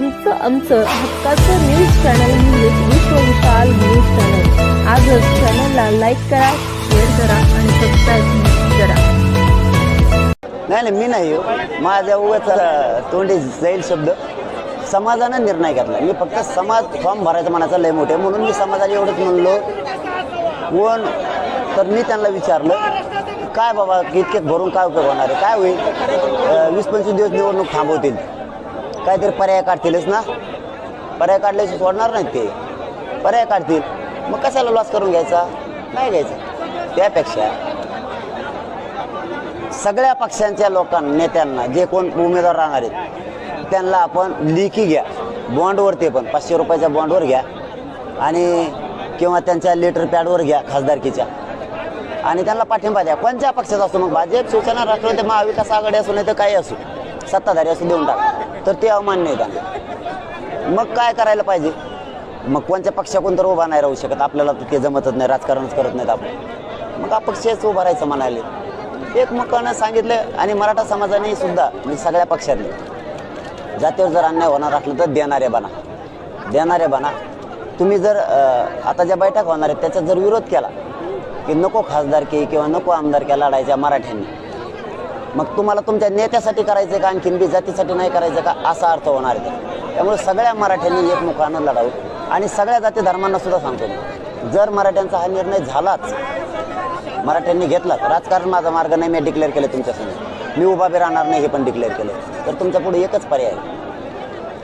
तुमचं आमचं हक्काचं न्यूज चॅनल म्हणजेच विश्व विशाल न्यूज चॅनल आजच चॅनलला लाईक करा शेअर करा आणि सबस्क्राईब करा. नाही नाही मी नाही हो. माझ्या उगाच तोंडी जाईल शब्द. समाजानं निर्णय घेतला. मी फक्त समाज फॉर्म भरायचं मनाचा लय मोठे म्हणून मी समाजाला एवढंच म्हणलो. कोण? तर मी त्यांना विचारलं काय बाबा इतकेच भरून काय उपयोग होणार आहे? काय होईल? वीस पंचवीस दिवस निवडणूक थांबवतील. काहीतरी पर्याय काढतीलच ना? पर्याय काढल्याशी सोडणार नाहीत ते. पर्याय काढतील. मग कशाला लॉस करून घ्यायचा? नाही घ्यायचा. त्यापेक्षा सगळ्या पक्षांच्या लोकांना नेत्यांना जे कोण उमेदवार राहणार आहेत त्यांना आपण लिखी घ्या. बॉन्डवर ते पण पाचशे रुपयाच्या बॉन्डवर घ्या. आणि किंवा त्यांच्या लेटर पॅडवर घ्या खासदारकीच्या. आणि त्यांना पाठिंबा द्या. कोणत्या पक्षाचा असतो मग भाजप शिवसेना राष्ट्रवादी महाविकास आघाडी असू नाही तर काही असू. सत्ताधारी असू देऊन टाका. तर ते अमान्य आहे त्यांना मग काय करायला पाहिजे? मग कोणत्या पक्षाकडून तर उभा नाही राहू शकत. आपल्याला तर ते जमतच नाही राजकारणच करत नाहीत आपण. मग अपक्षच उभा राहायचं म्हणाले. एक मकानं सांगितलं आणि मराठा समाजाने सुद्धा म्हणजे सगळ्या पक्षातले जातीवर जर अन्याय होणार असलं तर देणारे बना. देणारे बना. तुम्ही जर आता ज्या बैठक होणार आहेत त्याचा जर विरोध केला की नको खासदारकी किंवा नको आमदारक्या लढायच्या मराठ्यांनी मग तुम्हाला तुमच्या नेत्यासाठी करायचं का? आणखीन बी जातीसाठी नाही करायचं का? असा अर्थ होणार आहे. त्यामुळे सगळ्या मराठ्यांनी एकमुखानं लढावं. आणि सगळ्या जाती धर्मांना सुद्धा सांगतो मी. जर मराठ्यांचा हा निर्णय झालाच मराठ्यांनी घेतला राजकारण माझा मार्ग नाही. मी डिक्लेअर केलं तुमच्यासमोर मी उभा बी राहणार नाही हे पण डिक्लेअर केलं. तर तुमच्यापुढे एकच पर्याय आहे.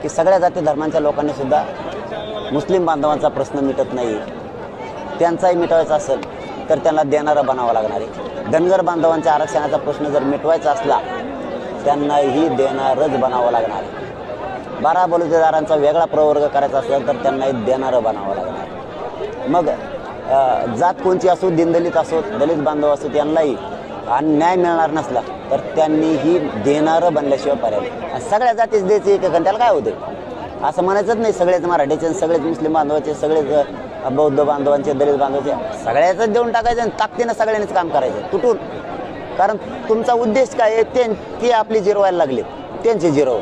की सगळ्या जाती धर्मांच्या लोकांनी सुद्धा मुस्लिम बांधवांचा प्रश्न मिटत नाही. त्यांचाही मिटवायचा असेल तर त्यांना देणारं बनावं लागणार आहे. धनगर बांधवांच्या आरक्षणाचा प्रश्न जर मिटवायचा असला त्यांनाही देणारच बनावं लागणार आहे. बारा बलुतेदारांचा वेगळा प्रवर्ग करायचा असला तर त्यांनाही देणारं बनावं लागणार मग जात कोणची असो दिनदलित असो दलित बांधव असो त्यांनाही आणि न्याय मिळणार नसला तर त्यांनीही देणारं बनल्याशिवाय पर्याय आणि सगळ्या जातीच द्यायचे एक त्याला काय होते असं म्हणायचंच नाही सगळेच मराठीचे सगळेच मुस्लिम बांधवाचे सगळेच बौद्ध बांधवांचे दलित बांधवाचे सगळ्याच देऊन टाकायचं आणि ताकदीनं सगळ्यांनीच काम करायचं. तुटून कारण तुमचा उद्देश काय आहे? ते ते आपली जिरवायला लागले त्यांचे जिरव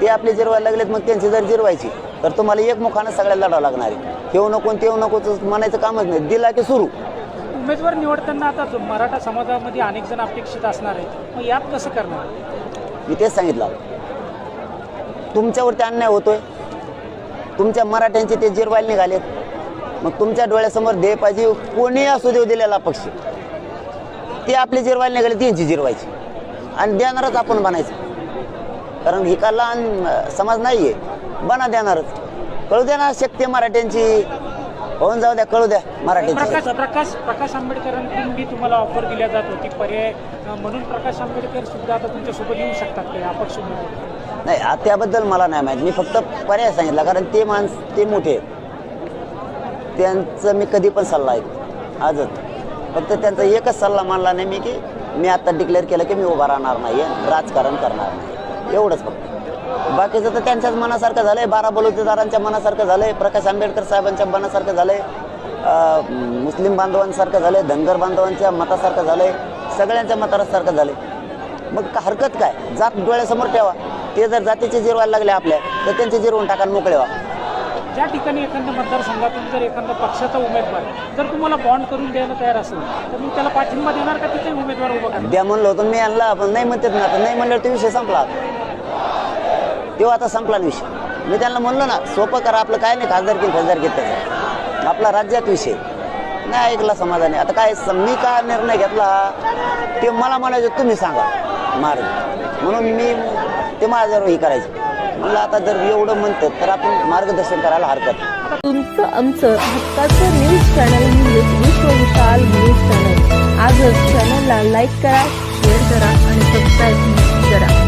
ते आपले जिरवायला लागलेत मग त्यांची जर जिरवायची तर तुम्हाला एक मुखानं सगळ्याला लढावं लागणार आहे. ठेवू नको आणि तेवू नको म्हणायचं कामच नाही. दिला की सुरू. उमेदवार निवडताना आता मराठा समाजामध्ये अनेक जण अपेक्षित असणार आहेत मग यात कसं करणार? मी तेच सांगितलं. तुमच्यावरती अन्याय होतोय. तुमच्या मराठ्यांचे ते जिरवायला निघालेत. मग तुमच्या डोळ्यासमोर दे पाहिजे कोणी असू देऊ दिलेला पक्ष. ते आपले जिरवायला निघाले त्यांची जिरवायची. आणि देणारच आपण बनायचं. कारण ही का लहान समाज नाही आहे बना देणारच. कळू देणार शक्ती मराठ्यांची होऊन जाऊ द्या कळू द्या मराठ्यांची प्रकाश प्रकाश प्रकाश आंबेडकरांकडून बी तुम्हाला ऑफर दिल्या जात होती पर्याय म्हणून प्रकाश आंबेडकर सुद्धा आता तुमच्यासोबत येऊ शकतात का अपक्ष नाही त्याबद्दल मला नाही माहीत. मी फक्त पर्याय सांगितला कारण ते माणस ते मोठे. त्यांचं मी कधी पण सल्ला ऐकतो. आजच. फक्त त्यांचा एकच सल्ला मानला नाही मी की मी आता डिक्लेअर केलं की मी उभा राहणार नाही राजकारण करणार नाही एवढंच फक्त. बाकीचं तर त्यांच्याच मनासारखं झालंय. बारा बलुतेदारांच्या मनासारखं झालंय. प्रकाश आंबेडकर साहेबांच्या मनासारखं झालंय. अं, मुस्लिम बांधवांसारखं झालंय. धनगर बांधवांच्या मतासारखं झालंय. सगळ्यांच्या मतासारखं झालंय. मग का हरकत काय? जात डोळ्यासमोर ठेवा. ते जर जातीचे जिरवायला लागले आपल्या तर त्यांचे जिरवून टाका मोकळे व्हा. ज्या ठिकाणी एखाद्या मतदारसंघातून जर एखादा पक्षाचा उमेदवार जर तुम्हाला बॉन्ड करून द्यायला तयार असेल तर मग त्याला पाठिंबा देणार का तिथे उमेदवार उभा द्या म्हणलं होतं मी आणला आपण नाही म्हणतात ना नाही म्हणल्यावर तो विषय संपला. तेव्हा आता संपला विषय. मी त्यांना म्हणलो ना सोपं करा आपलं काय नाही खासदार की खासदार घेत त्याचा. आपला राज्यात विषय. नाही ऐकला समाजाने. आता काय मी का निर्णय घेतला? ते मला म्हणायचं तुम्ही सांगा. मार्ग म्हणून मी ते माझ्यावर हे करायचं. म्हणलं आता जर एवढं म्हणतं तर आपण मार्गदर्शन करायला हरकत तुमचं आमचं हक्काचं न्यूज चॅनल म्हणजेच विश्वविशाल न्यूज चॅनल आजच चॅनलला लाईक करा शेअर करा आणि सबस्क्राईब करा.